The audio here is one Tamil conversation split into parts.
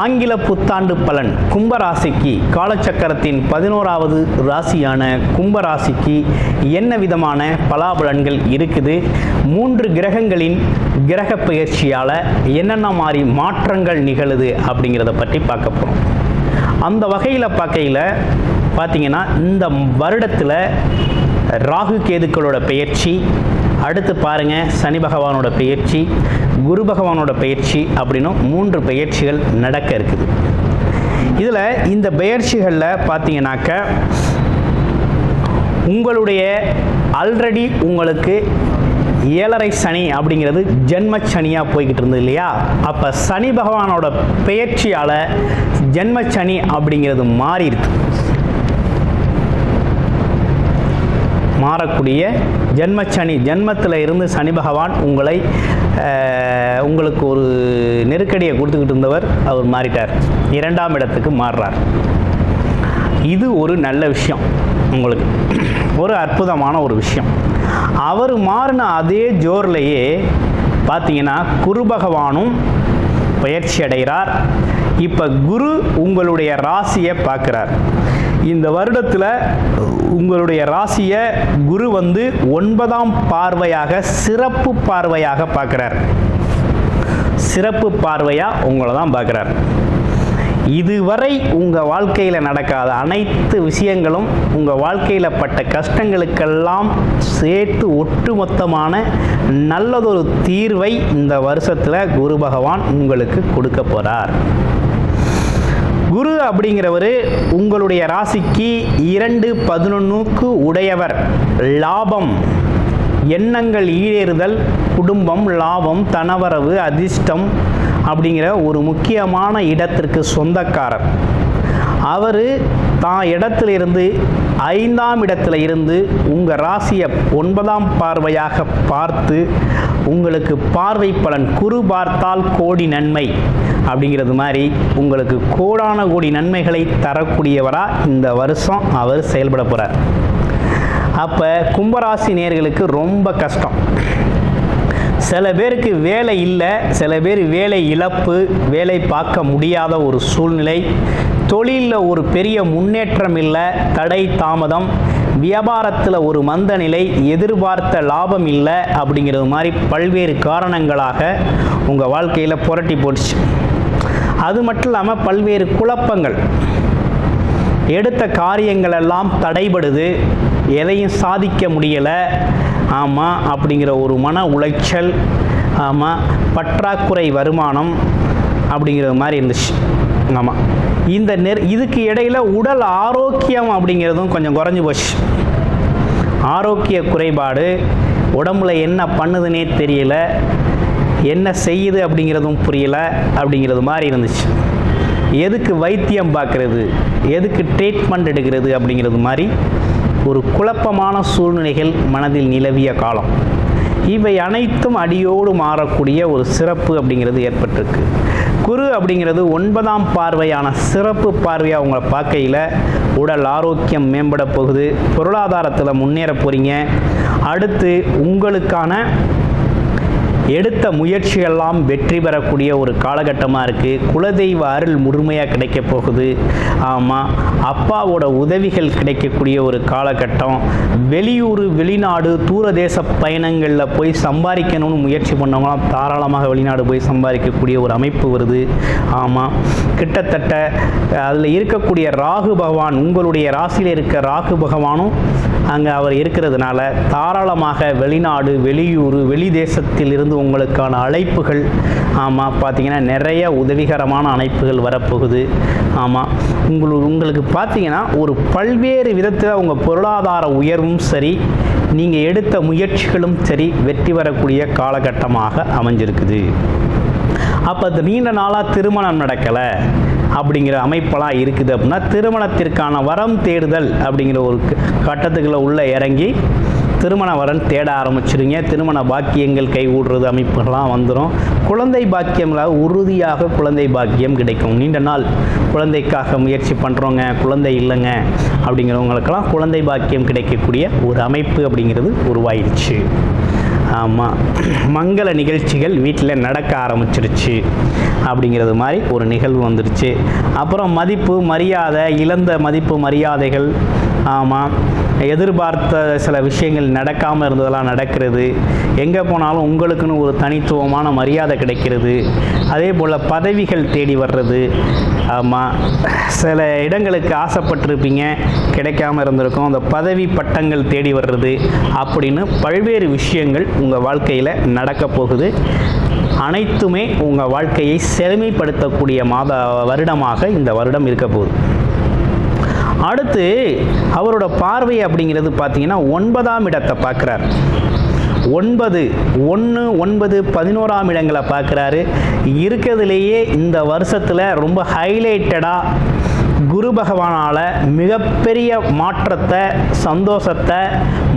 ஆங்கில புத்தாண்டு பலன் கும்பராசிக்கு காலச்சக்கரத்தின் பதினோராவது ராசியான கும்பராசிக்கு என்ன விதமான பலாபலன்கள் இருக்குது? மூன்று கிரகங்களின் கிரக பயிற்சியால் என்னென்ன மாதிரி மாற்றங்கள் நிகழுது அப்படிங்கிறத பற்றி பார்க்க போகிறோம் அந்த வகையில் பார்க்கையில் பார்த்தீங்கன்னா இந்த வருடத்தில் ராகு கேதுக்களோட பெயர்ச்சி அடுத்து பாருங்க சனி பகவானோட பயிற்சி குரு பகவானோட பயிற்சி அப்படின்னும் மூன்று பயிற்சிகள் நடக்க இருக்குது. இதில் இந்த பயிற்சிகளில் பார்த்தீங்கன்னாக்க உங்களுடைய ஆல்ரெடி உங்களுக்கு ஏழரை சனி அப்படிங்கிறது ஜென்ம சனியாக போய்கிட்டு இருந்தது இல்லையா? அப்போ சனி பகவானோட பெயர்ச்சியால் ஜென்ம சனி அப்படிங்கிறது மாறிடுது. மாறக்கூடிய ஜென்மச்சனி ஜென்மத்தில் இருந்து சனி பகவான் உங்களை உங்களுக்கு ஒரு நெருக்கடியை கொடுத்துக்கிட்டு இருந்தவர் அவர் மாறிட்டார். இரண்டாம் இடத்துக்கு மாறுறார். இது ஒரு நல்ல விஷயம் உங்களுக்கு. ஒரு அற்புதமான ஒரு விஷயம். அவர் மாறின அதே ஜோர்லேயே பார்த்தீங்கன்னா குரு பகவானும் பயிற்சி அடைகிறார். இப்போ குரு உங்களுடைய ராசியை பார்க்குறார். இந்த வருடத்தில் உங்களுடைய ராசியை குரு வந்து ஒன்பதாம் பார்வையாக சிறப்பு பார்வையாக பார்க்குறார். சிறப்பு பார்வையாக உங்களை தான் பார்க்குறார். இதுவரை உங்கள் வாழ்க்கையில் நடக்காத அனைத்து விஷயங்களும் உங்கள் வாழ்க்கையில் பட்ட கஷ்டங்களுக்கெல்லாம் சேர்த்து ஒட்டுமொத்தமான நல்லதொரு தீர்வை இந்த வருஷத்தில் குரு பகவான் உங்களுக்கு கொடுக்க போகிறார் குரு அப்படிங்கிறவர் உங்களுடைய ராசிக்கு இரண்டு பதினொன்றுக்கு உடையவர். லாபம். எண்ணங்கள் ஈடேறுதல் குடும்பம் லாபம் தனவரவு அதிர்ஷ்டம் அப்படிங்கிற ஒரு முக்கியமான இடத்திற்கு சொந்தக்காரர். அவர் தான் இடத்துல இருந்து ஐந்தாம் இடத்துல இருந்து உங்கள் ராசியை ஒன்பதாம் பார்வையாக பார்த்து உங்களுக்கு பார்வை பலன் குரு பார்த்தால் கோடி நன்மை அப்படிங்கிறது மாதிரி உங்களுக்கு கோடான கோடி நன்மைகளை தரக்கூடியவராக இந்த வருஷம் அவர் செயல்பட போகிறார் அப்போ கும்பராசி நேர்களுக்கு ரொம்ப கஷ்டம். சில பேருக்கு வேலை இல்லை சில பேர் வேலை இழப்பு வேலை பார்க்க முடியாத ஒரு சூழ்நிலை தொழிலில் ஒரு பெரிய முன்னேற்றம் இல்லை தடை தாமதம் வியாபாரத்தில் ஒரு மந்த நிலை எதிர்பார்த்த லாபம் இல்லை அப்படிங்கிறது மாதிரி பல்வேறு காரணங்களாக உங்கள் வாழ்க்கையில் புரட்டி போட்டுச்சு. அது மட்டும் இல்லாமல் பல்வேறு குழப்பங்கள். எடுத்த காரியங்கள் எல்லாம் தடைபடுது எதையும் சாதிக்க முடியலை. ஆமாம் அப்படிங்கிற ஒரு மன உளைச்சல் ஆமாம் பற்றாக்குறை வருமானம் அப்படிங்கிறது மாதிரி இருந்துச்சு. ஆமாம் இந்த நெர் இதுக்கு இடையில் உடல் ஆரோக்கியம் அப்படிங்கிறதும் கொஞ்சம் குறைஞ்சி போச்சு. ஆரோக்கிய குறைபாடு உடம்புல என்ன பண்ணுதுன்னே தெரியல என்ன செய்யுது அப்படிங்கிறதும் புரியல அப்படிங்கிறது மாதிரி இருந்துச்சு. எதுக்கு வைத்தியம் பார்க்குறது எதுக்கு ட்ரீட்மெண்ட் எடுக்கிறது அப்படிங்கிறது மாதிரி ஒரு குழப்பமான சூழ்நிலைகள் மனதில் நிலவிய காலம். இவை அனைத்தும் அடியோடு மாறக்கூடிய ஒரு சிறப்பு அப்படிங்கிறது ஏற்பட்டிருக்கு. குரு அப்படிங்கிறது ஒன்பதாம் பார்வையான சிறப்பு பார்வையாக உங்களை பார்க்கையில் உடல் ஆரோக்கியம் மேம்பட போகுது. பொருளாதாரத்தில் முன்னேற போகிறீங்க அடுத்து உங்களுக்கான எடுத்த முயற்சியெல்லாம் வெற்றி பெறக்கூடிய ஒரு காலகட்டமாக இருக்குது குலதெய்வ அருள் முழுமையாக கிடைக்க போகுது. ஆமாம் அப்பாவோட உதவிகள் கிடைக்கக்கூடிய ஒரு காலகட்டம். வெளியூர் வெளிநாடு தூரதேச பயணங்களில் போய் சம்பாதிக்கணும்னு முயற்சி பண்ணவங்களாம் தாராளமாக வெளிநாடு போய் சம்பாதிக்கக்கூடிய ஒரு அமைப்பு வருது. ஆமாம் கிட்டத்தட்ட அதில் இருக்கக்கூடிய ராகு பகவான் உங்களுடைய ராசியில் இருக்க ராகு பகவானும் அங்கே அவர் இருக்கிறதுனால தாராளமாக வெளிநாடு வெளியூர் வெளி தேசத்தில் இருந்து உங்களுக்கான அழைப்புகள். ஆமாம் பார்த்தீங்கன்னா நிறைய உதவிகரமான அழைப்புகள் வரப்போகுது. ஆமாம் உங்களுக்கு உங்களுக்கு பார்த்தீங்கன்னா ஒரு பல்வேறு விதத்தில் உங்கள் பொருளாதார உயர்வும் சரி நீங்கள் எடுத்த முயற்சிகளும் சரி வெற்றி வரக்கூடிய காலகட்டமாக அமைஞ்சிருக்குது. அப்போ அது நீண்ட நாளாக திருமணம் நடக்கலை அப்படிங்கிற அமைப்பெல்லாம் இருக்குது அப்படின்னா திருமணத்திற்கான வரம் தேடுதல் அப்படிங்கிற ஒரு கட்டத்துக்குள்ளே உள்ளே இறங்கி திருமண வரன் தேட ஆரம்பிச்சிருங்க. திருமண பாக்கியங்கள் கைகூடுறது அமைப்புகள்லாம் வந்துடும் குழந்தை பாக்கியங்களாக உறுதியாக குழந்தை பாக்கியம் கிடைக்கும். நீண்ட நாள் குழந்தைக்காக முயற்சி பண்ணுறோங்க குழந்தை இல்லைங்க அப்படிங்கிறவங்களுக்கெல்லாம் குழந்தை பாக்கியம் கிடைக்கக்கூடிய ஒரு அமைப்பு அப்படிங்கிறது உருவாயிருச்சு. ஆமாம் மங்கள நிகழ்ச்சிகள் வீட்டில் நடக்க ஆரம்பிச்சிருச்சு அப்படிங்கிறது மாதிரி ஒரு நிகழ்வு வந்துருச்சு. அப்புறம் மதிப்பு மரியாதை இழந்த மதிப்பு மரியாதைகள் ஆமாம் எதிர்பார்த்த சில விஷயங்கள் நடக்காமல் இருந்ததெல்லாம் நடக்கிறது. எங்கே போனாலும் உங்களுக்குன்னு ஒரு தனித்துவமான மரியாதை கிடைக்கிறது. அதே போல் பதவிகள் தேடி வர்றது. ஆமாம் சில இடங்களுக்கு ஆசைப்பட்டிருப்பீங்க. கிடைக்காம இருந்திருக்கும். அந்த பதவி பட்டங்கள் தேடி வர்றது அப்படின்னு பல்வேறு விஷயங்கள் உங்கள் வாழ்க்கையில் நடக்க போகுது. அனைத்துமே உங்கள் வாழ்க்கையை செழுமைப்படுத்தக்கூடிய மாத வருடமாக இந்த வருடம் இருக்க போகுது. அடுத்து அவரோட பார்வை அப்படிங்கிறது பார்த்தீங்கன்னா ஒன்பதாம் இடத்தை பார்க்குறார். ஒன்பது ஒன்று ஒன்பது பதினோராம் இடங்களை பார்க்குறாரு. இருக்கிறதுலேயே இந்த வருஷத்தில் ரொம்ப ஹைலைட்டடாக குரு பகவானால் மிகப்பெரிய மாற்றத்தை சந்தோஷத்தை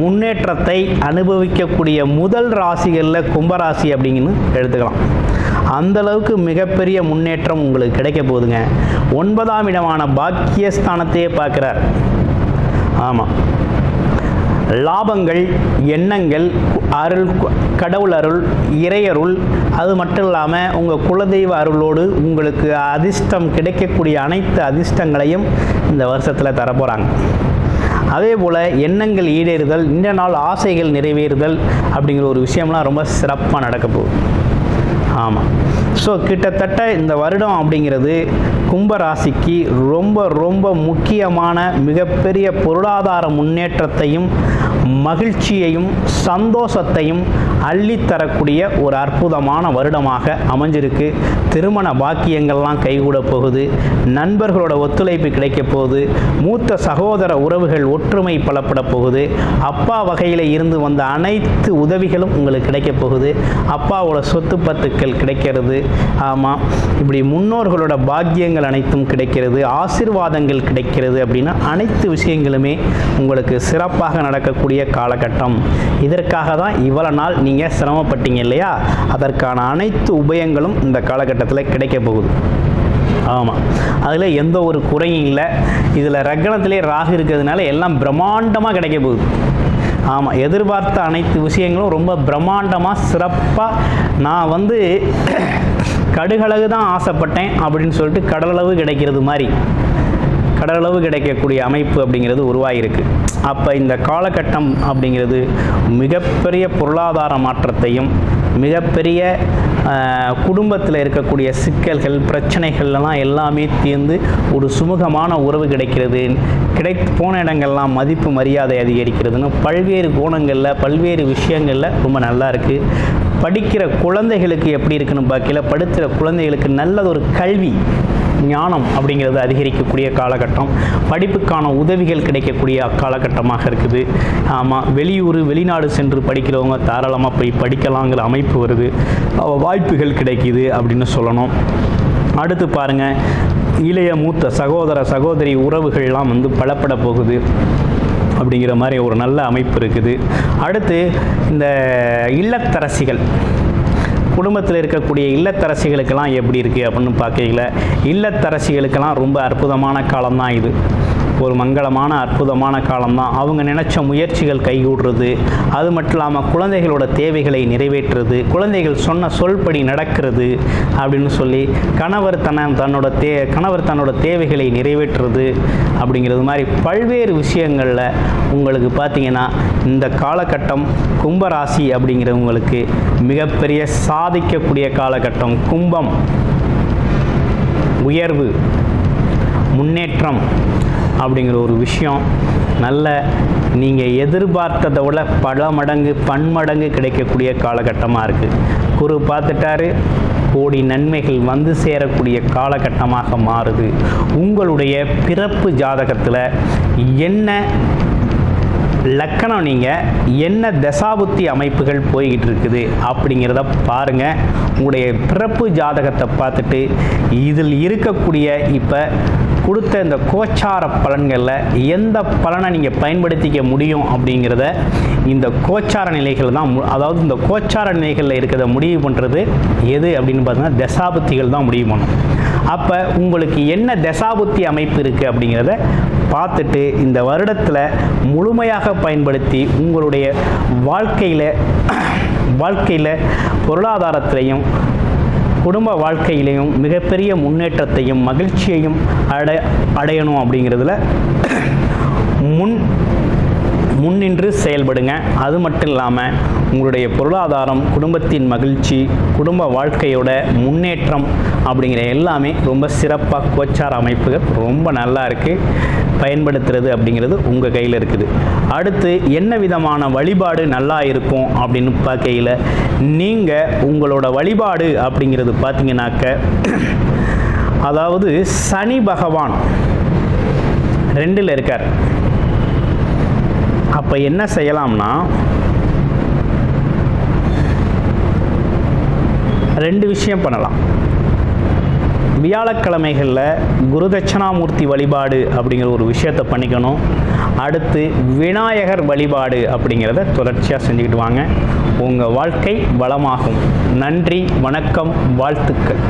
முன்னேற்றத்தை அனுபவிக்கக்கூடிய முதல் ராசிகளில் கும்பராசி அப்படிங்கன்னு எடுத்துக்கலாம். அந்தளவுக்கு மிகப்பெரிய முன்னேற்றம் உங்களுக்கு கிடைக்க போகுதுங்க. ஒன்பதாம் இடமான பாக்கியஸ்தானத்தையே பார்க்குறார். ஆமாம் லாபங்கள் எண்ணங்கள் அருள் கடவுள் அருள் இறையருள் அது மட்டும் இல்லாமல் உங்கள் குலதெய்வ அருளோடு உங்களுக்கு அதிர்ஷ்டம் கிடைக்கக்கூடிய அனைத்து அதிர்ஷ்டங்களையும் இந்த வருஷத்தில் தரப்போகிறாங்க அதே போல் எண்ணங்கள் ஈடேறுதல் இந்த நாள் ஆசைகள் நிறைவேறுதல் அப்படிங்கிற ஒரு விஷயம்லாம் ரொம்ப சிறப்பாக நடக்க போகுது. ஆமாம் ஸோ கிட்டத்தட்ட இந்த வருடம் அப்படிங்கிறது கும்பராசிக்கு ரொம்ப ரொம்ப முக்கியமான மிகப்பெரிய பொருளாதார முன்னேற்றத்தையும் மகிழ்ச்சியையும் சந்தோஷத்தையும் அள்ளித்தரக்கூடிய ஒரு அற்புதமான வருடமாக அமைஞ்சிருக்கு. திருமண பாக்கியங்கள்லாம் கைகூட போகுது. நண்பர்களோட ஒத்துழைப்பு கிடைக்க போகுது. மூத்த சகோதர உறவுகள் ஒற்றுமை பலப்பட போகுது. அப்பா வகையில் இருந்து வந்த அனைத்து உதவிகளும் உங்களுக்கு கிடைக்க போகுது. அப்பாவோட சொத்து சம்பத்துக்கள் கிடைக்கிறது. ஆமாம் இப்படி முன்னோர்களோட பாக்கியங்கள் அனைத்தும் கிடைக்கிறது. ஆசிர்வாதங்கள் கிடைக்கிறது அப்படின்னா அனைத்து விஷயங்களுமே உங்களுக்கு சிறப்பாக நடக்கக்கூடிய காலகட்டம். இதற்காக தான் இவ்வளோ நாள் நீங்கள் சிரமப்பட்டீங்க இல்லையா? அதற்கான அனைத்து உபயங்களும் இந்த காலகட்டத்தில் கிடைக்க போகுது. ஆமாம் அதில் எந்த ஒரு குறையும் இல்லை. இதில் ரக்கணத்திலே ராகு இருக்கிறதுனால எல்லாம் பிரம்மாண்டமாக கிடைக்க போகுது. ஆமாம் எதிர்பார்த்த அனைத்து விஷயங்களும் ரொம்ப பிரம்மாண்டமாக சிறப்பாக நான் வந்து கடுகளவு தான் ஆசைப்பட்டேன் அப்படின்னு சொல்லிட்டு கடலளவு கிடைக்கிறது மாதிரி. கடலளவு கிடைக்கக்கூடிய அமைப்பு அப்படிங்கிறது உருவாகிருக்கு அப்போ இந்த காலகட்டம் அப்படிங்கிறது மிகப்பெரிய பொருளாதார மாற்றத்தையும் மிகப்பெரிய குடும்பத்தில் இருக்கக்கூடிய சிக்கல்கள் பிரச்சனைகள்லாம் எல்லாமே தீர்ந்து ஒரு சுமூகமான உறவு கிடைக்கிறது. கிடை போன இடங்கள்லாம் மதிப்பு மரியாதை அதிகரிக்கிறதுன்னு பல்வேறு கோணங்களில் பல்வேறு விஷயங்களில் ரொம்ப நல்லா இருக்குது படிக்கிற குழந்தைகளுக்கு எப்படி இருக்குன்னு பார்க்கல படிக்கிற குழந்தைகளுக்கு நல்லதொரு கல்வி ஞானம் அப்படிங்கிறது அதிகரிக்கக்கூடிய காலகட்டம். படிப்புக்கான உதவிகள் கிடைக்கக்கூடிய காலகட்டமாக இருக்குது. ஆமாம் வெளியூர் வெளிநாடு சென்று படிக்கிறவங்க தாராளமாக போய் படிக்கலாங்கிற அமைப்பு வருது. வாய்ப்புகள் கிடைக்குது அப்படின்னு சொல்லணும். அடுத்து பாருங்கள் இளைய மூத்த சகோதர சகோதரி உறவுகள்லாம் வந்து பலப்பட போகுது அப்படிங்கிற மாதிரி ஒரு நல்ல அமைப்பு இருக்குது. அடுத்து இந்த இல்லத்தரசிகள். குடும்பத்தில் இருக்கக்கூடிய இல்லத்தரசிகளுக்கெல்லாம் எப்படி இருக்குது அப்படின்னு பார்க்கல இல்லத்தரசிகளுக்கெல்லாம் ரொம்ப அற்புதமான காலம்தான் இது. ஒரு மங்களமான அற்புதமான காலம்தான். அவங்க நினச்ச முயற்சிகள் கைகூடுறது அது மட்டும் இல்லாமல் குழந்தைகளோட தேவைகளை நிறைவேற்றுறது குழந்தைகள் சொன்ன சொல்படி நடக்கிறது அப்படின்னு சொல்லி கணவர் தன தன்னோட தே கணவர் தன்னோட தேவைகளை நிறைவேற்றுறது அப்படிங்கிறது மாதிரி பல்வேறு விஷயங்களில் உங்களுக்கு பார்த்தீங்கன்னா இந்த காலகட்டம் கும்பராசி அப்படிங்கிறவங்களுக்கு மிகப்பெரிய சாதிக்கக்கூடிய காலகட்டம். கும்பம் உயர்வு முன்னேற்றம் அப்படிங்கிற ஒரு விஷயம். நல்ல நீங்கள் எதிர்பார்த்ததை விட பல மடங்கு பன்மடங்கு கிடைக்கக்கூடிய காலகட்டமாக இருக்குது குரு பார்த்துட்டாரு கோடி நன்மைகள் வந்து சேரக்கூடிய காலகட்டமாக மாறுது. உங்களுடைய பிறப்பு ஜாதகத்தில் என்ன லக்கணம் நீங்கள் என்ன தசாபுத்தி அமைப்புகள் போய்கிட்டு இருக்குது அப்படிங்கிறத பாருங்கள் உங்களுடைய பிறப்பு ஜாதகத்தை பார்த்துட்டு இதில் இருக்கக்கூடிய இப்போ கொடுத்த இந்த கோச்சார பலன்களில் எந்த பலனை நீங்கள் பயன்படுத்திக்க முடியும் அப்படிங்கிறத இந்த கோச்சார நிலைகள் தான் மு- அதாவது இந்த கோச்சார நிலைகளில் இருக்கிறத முடிவு பண்ணுறது எது அப்படின்னு பார்த்தீங்கன்னா தசாபுத்திகள் தான் முடிவு பண்ணும். அப்போ உங்களுக்கு என்ன தசாபுத்தி அமைப்பு இருக்குது அப்படிங்கிறத பார்த்துட்டு இந்த வருடத்தில் முழுமையாக பயன்படுத்தி உங்களுடைய வாழ்க்கையில் வாழ்க்கையில் பொருளாதாரத்திலையும் குடும்ப வாழ்க்கையிலையும் மிகப்பெரிய முன்னேற்றத்தையும் மகிழ்ச்சியையும் அடை அடையணும் அப்படிங்கிறதுல முன் முன்னின்று செயல்படுங்க. அது மட்டும் இல்லாமல் உங்களுடைய பொருளாதாரம் குடும்பத்தின் மகிழ்ச்சி குடும்ப வாழ்க்கையோட முன்னேற்றம் அப்படிங்கிற எல்லாமே ரொம்ப சிறப்பாக கோச்சார அமைப்புகள் ரொம்ப நல்லா இருக்குது பயன்படுத்துறது அப்படிங்கிறது உங்கள் கையில் இருக்குது. அடுத்து என்ன விதமான வழிபாடு நல்லா இருக்கும் அப்படின்னு பார்க்கையில் நீங்கள் உங்களோட வழிபாடு அப்படிங்கிறது பார்த்தீங்கன்னாக்க அதாவது சனி பகவான் ரெண்டில் இருக்கார். அப்போ என்ன செய்யலாம்னா ரெண்டு விஷயம் பண்ணலாம். வியாழக்கிழமைகளில் குரு தட்சணாமூர்த்தி வழிபாடு அப்படிங்கிற ஒரு விஷயத்தை பண்ணிக்கணும். அடுத்து விநாயகர் வழிபாடு அப்படிங்கிறத தொடர்ச்சியாக செஞ்சுக்கிட்டு வாங்க. உங்கள் வாழ்க்கை வளமாகும். நன்றி வணக்கம் வாழ்த்துக்கள்.